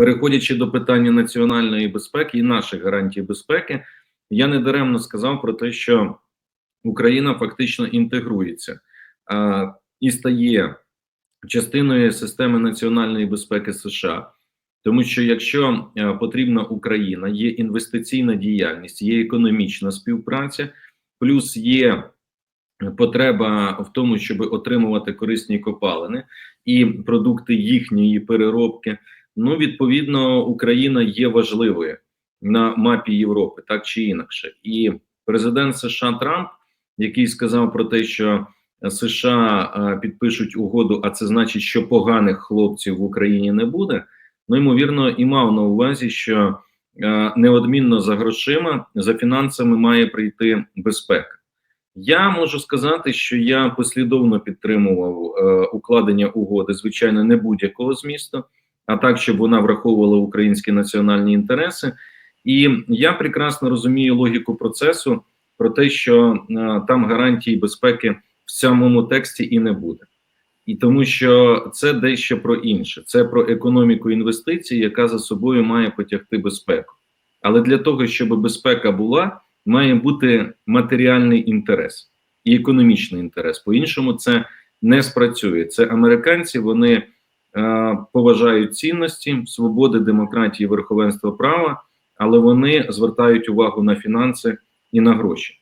переходячи до питання національної безпеки і наших гарантій безпеки, я не даремно сказав про те, що Україна фактично інтегрується а, і стає частиною системи національної безпеки США. Тому що якщо е, потрібна Україна, є інвестиційна діяльність, є економічна співпраця, плюс є потреба в тому, щоб отримувати корисні копалини і продукти їхньої переробки. Ну, відповідно, Україна є важливою на мапі Європи, так чи інакше, і президент США Трамп, який сказав про те, що США е, підпишуть угоду, а це значить, що поганих хлопців в Україні не буде. Ну, ймовірно, і мав на увазі, що е, неодмінно за грошима, за фінансами має прийти безпека. Я можу сказати, що я послідовно підтримував е, укладення угоди, звичайно, не будь-якого змісту, а так, щоб вона враховувала українські національні інтереси. І я прекрасно розумію логіку процесу про те, що е, там гарантії безпеки в самому тексті і не буде. І тому що це дещо про інше, це про економіку інвестицій, яка за собою має потягти безпеку. Але для того, щоб безпека була, має бути матеріальний інтерес і економічний інтерес. По-іншому це не спрацює. Це американці, вони поважають цінності, свободи, демократії, верховенства права, але вони звертають увагу на фінанси і на гроші.